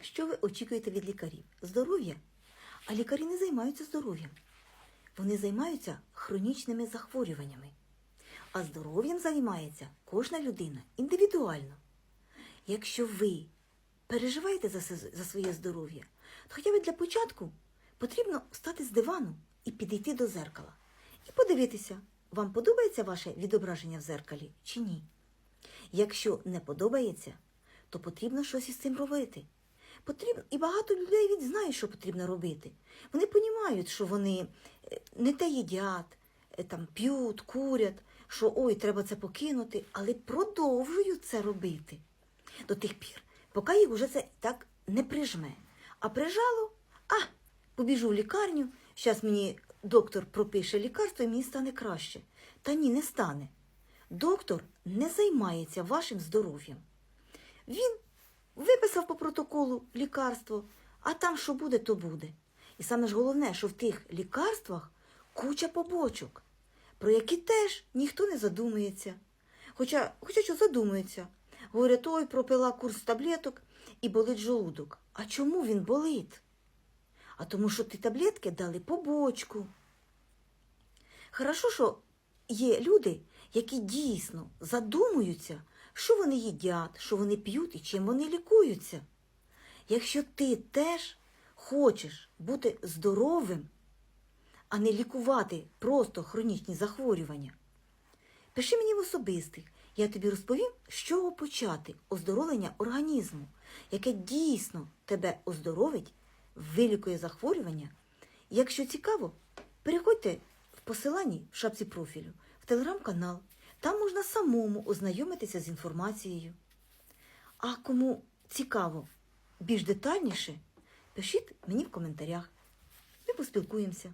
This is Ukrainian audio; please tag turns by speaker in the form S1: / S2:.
S1: Що ви очікуєте від лікарів? Здоров'я? А лікарі не займаються здоров'ям. Вони займаються хронічними захворюваннями. А здоров'ям займається кожна людина індивідуально. Якщо ви переживаєте за, своє здоров'я, то хоча б для початку потрібно встати з дивану і підійти до зеркала. І подивитися, вам подобається ваше відображення в зеркалі чи ні. Якщо не подобається, то потрібно щось із цим робити. Потрібно, і багато людей від знають, що потрібно робити. Вони розуміють, що вони е, не те їдять, е, там, п'ють, курять, що ой, треба це покинути, але продовжують це робити до тих пір, поки їх уже це так не прижме. А прижало, а, побіжу в лікарню, зараз мені доктор пропише лікарство і мені стане краще. Та ні, не стане. Доктор не займається вашим здоров'ям. Він виписав по протоколу лікарство, а там що буде, то буде. І саме ж головне, що в тих лікарствах куча побочок, про які теж ніхто не задумується. Хоча, хоча що задумується. Говорять, ой, пропила курс таблеток і болить желудок. А чому він болить? А тому, що ті таблетки дали побочку. Хорошо, що є люди, які дійсно задумуються, що вони їдять, що вони п'ють і чим вони лікуються. Якщо ти теж хочеш бути здоровим, а не лікувати просто хронічні захворювання, пиши мені в особистих, я тобі розповім, з чого почати оздоровлення організму, яке дійсно тебе оздоровить, вилікує захворювання. Якщо цікаво, переходьте в посиланні в шапці профілю, в телеграм-канал. Там можна самому ознайомитися з інформацією. А кому цікаво більш детальніше, пишіть мені в коментарях. Ми поспілкуємося.